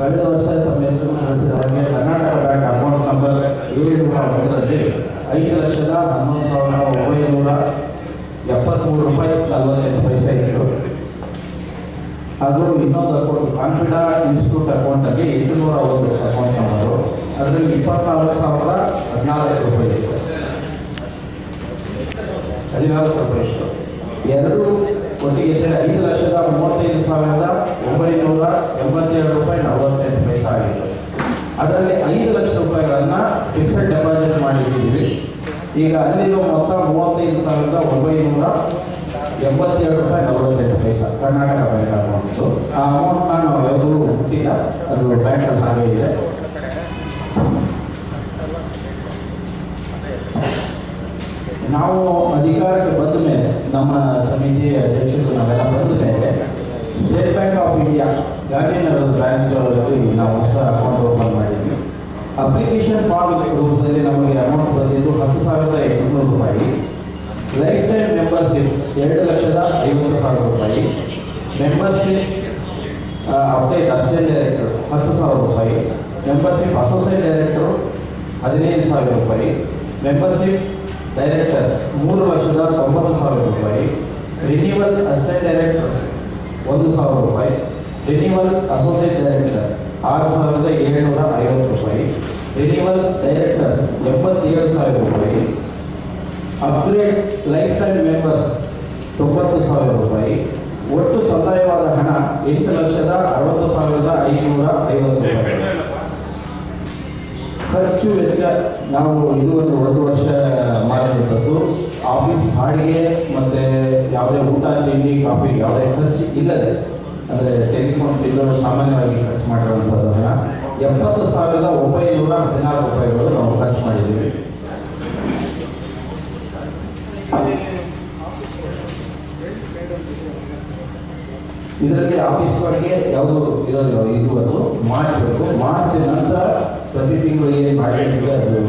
ಕಳೆದ ವರ್ಷ ತಮ್ಮೆಲ್ಲರೂ ತಿಳಿಸಿದ ಹಾಗೆ ಕರ್ನಾಟಕ ಬ್ಯಾಂಕ್ ಅಕೌಂಟ್ ನಂಬರ್ ಏಳುನೂರ ಒಂದರಲ್ಲಿ ಐದು ಲಕ್ಷದ ಹನ್ನೊಂದು ಸಾವಿರದ ಒಂಬೈನೂರ ಎಪ್ಪತ್ತ್ಮೂರು ರೂಪಾಯಿ ನಲವತ್ತೈದು ಪೈಸೆ ಇತ್ತು. ಅದು ಇನ್ನೊಂದು ಅಕೌಂಟ್ ಕಾನ್ಫಿಡ ಇನ್ಸ್ಟಿಟ್ಯೂಟ್ ಅಕೌಂಟಲ್ಲಿ ಎಂಟುನೂರ ಒಂದು ಅಕೌಂಟ್ ನಂಬರು ಅದರಲ್ಲಿ ಇಪ್ಪತ್ನಾಲ್ಕು ಸಾವಿರದ ಹದಿನಾಲ್ಕು ರೂಪಾಯಿ ಇತ್ತು. ಹದಿನಾಲ್ಕು ರೂಪಾಯಿ ಇತ್ತು. ಎರಡು ಒಟ್ಟಿಗೆ ಸೇರಿ ಐದು ಲಕ್ಷದ ಮೂವತ್ತೈದು ಸಾವಿರದ ಒಂಬೈನೂರ ಎಂಬತ್ತೆರಡು ರೂಪಾಯಿ ನಲವತ್ತೆಂಟು ಪೈಸೆ ಆಗಿತ್ತು ಅದರಲ್ಲಿ ಐದು ಲಕ್ಷ ರೂಪಾಯಿಗಳನ್ನು ಫಿಕ್ಸೆಡ್ ಡೆಪಾಸಿಟ್ ಮಾಡಿದ್ದೀವಿ ಈಗ ಅಲ್ಲಿರೋ ಮೊತ್ತ ಮೂವತ್ತೈದು ಸಾವಿರದ ಒಂಬೈನೂರ ಎಂಬತ್ತೆರಡು ರೂಪಾಯಿ ನಲವತ್ತೆಂಟು ಪೈಸ. ಕರ್ನಾಟಕ ಬ್ಯಾಂಕ್ ಅಮೌಂಟು ಆ ಅಮೌಂಟ್ನ ನಾವು ಯಾವುದೂ ಹುಟ್ಟಿಲ್ಲ ಅದು ಬ್ಯಾಂಕಲ್ಲಿ ಹಾಗೆ ಇದೆ. ನಾವು ಅಧಿಕಾರಕ್ಕೆ ಬಂದ ಮೇಲೆ, ನಮ್ಮ ಸಮಿತಿ ಅಧ್ಯಕ್ಷರು ನಾವೆಲ್ಲ ಬಂದ ಮೇಲೆ, ಸ್ಟೇಟ್ ಬ್ಯಾಂಕ್ ಆಫ್ ಇಂಡಿಯಾ, ಗಾಂಧಿನಗರದ ಬ್ಯಾಂಕ್ ನಾವು ಹೊಸ ಅಕೌಂಟ್ ಓಪನ್ ಮಾಡಿದ್ವಿ ಅಪ್ಲಿಕೇಶನ್ ಫಾರ್ಮ್ ರೂಪದಲ್ಲಿ ನಮಗೆ ಅಮೌಂಟ್ ಬಂದಿದ್ದು ಹತ್ತು ಸಾವಿರದ ಎಂಟುನೂರು ರೂಪಾಯಿ. ಲೈಫ್ ಟೈಮ್ ಮೆಂಬರ್ಶಿಪ್ ಎರಡು ಲಕ್ಷದ ಐವತ್ತು ಸಾವಿರ ರೂಪಾಯಿ. ಮೆಂಬರ್ಶಿಪ್ ಅಪ್ಡೇಟ್ ಅಸ್ಟೆಂಟ್ ಡೈರೆಕ್ಟರ್ ಹತ್ತು ಸಾವಿರ ರೂಪಾಯಿ. ಮೆಂಬರ್ಶಿಪ್ ಅಸೋಸಿಯೇಟ್ ಡೈರೆಕ್ಟರು ಹದಿನೈದು ಸಾವಿರ ರೂಪಾಯಿ. ಮೆಂಬರ್ಶಿಪ್ ಡೈರೆಕ್ಟರ್ಸ್ ಮೂರು ಲಕ್ಷದ ತೊಂಬತ್ತು ಸಾವಿರ ರೂಪಾಯಿ. ರಿನ್ಯೂವಲ್ ಅಸಿಸ್ಟೆಂಟ್ ಡೈರೆಕ್ಟರ್ಸ್ ಒಂದು ಸಾವಿರ ರೂಪಾಯಿ. ರಿನ್ಯೂವಲ್ ಅಸೋಸಿಯೇಟ್ ಡೈರೆಕ್ಟರ್ ಆರು ಸಾವಿರದ ಏಳ್ನೂರ ಐವತ್ತು ರೂಪಾಯಿ. ರಿನ್ಯೂವಲ್ ಡೈರೆಕ್ಟರ್ಸ್ ಎಪ್ಪತ್ತೇಳು ಸಾವಿರ ರೂಪಾಯಿ ಅಪ್ಗ್ರೇಡ್ ಲೈಫ್ ಟೈಮ್ ಮೆಂಬರ್ಸ್ ತೊಂಬತ್ತು ಸಾವಿರ ರೂಪಾಯಿ ಒಟ್ಟು ಸಂದಾಯವಾದ ಹಣ ಎಂಟು ಲಕ್ಷದ ಅರವತ್ತು ಸಾವಿರದ ಐನೂರ ಐವತ್ತು ರೂಪಾಯಿ ಖರ್ಚು ವೆಚ್ಚ ನಾವು ಇದು ಒಂದು ಒಂದು ವರ್ಷ ಮಾಡಿದಂಥದ್ದು. ಆಫೀಸ್ ಬಾಡಿಗೆ ಮತ್ತು ಯಾವುದೇ ಊಟ, ತಿಂಡಿ, ಕಾಫಿ ಯಾವುದೇ ಖರ್ಚು ಇಲ್ಲದೆ, ಅಂದರೆ ಟೆಲಿಫೋನ್ ಬಿಲ್ಲು ಸಾಮಾನ್ಯವಾಗಿ ಖರ್ಚು ಮಾಡಿರುವಂಥದ್ದು ಹಣ. ಎಪ್ಪತ್ತು ಹದಿನಾರು ರೂಪಾಯಿಗಳು ನಾವು ಖರ್ಚು ಮಾಡಿದ್ದೀವಿ. ಇದರಲ್ಲಿ ಆಫೀಸ್ ಬಾಡಿಗೆ ಯಾವುದು ಇರೋದಿಲ್ಲ, ಇದು ಅದು ಮಾರ್ಚ್ ಬೇಕು. ಮಾರ್ಚ್ ನಂತರ ಪ್ರತಿ ತಿಂಗಳು ಏನು ಬಾಡಿಗೆ ಅದು.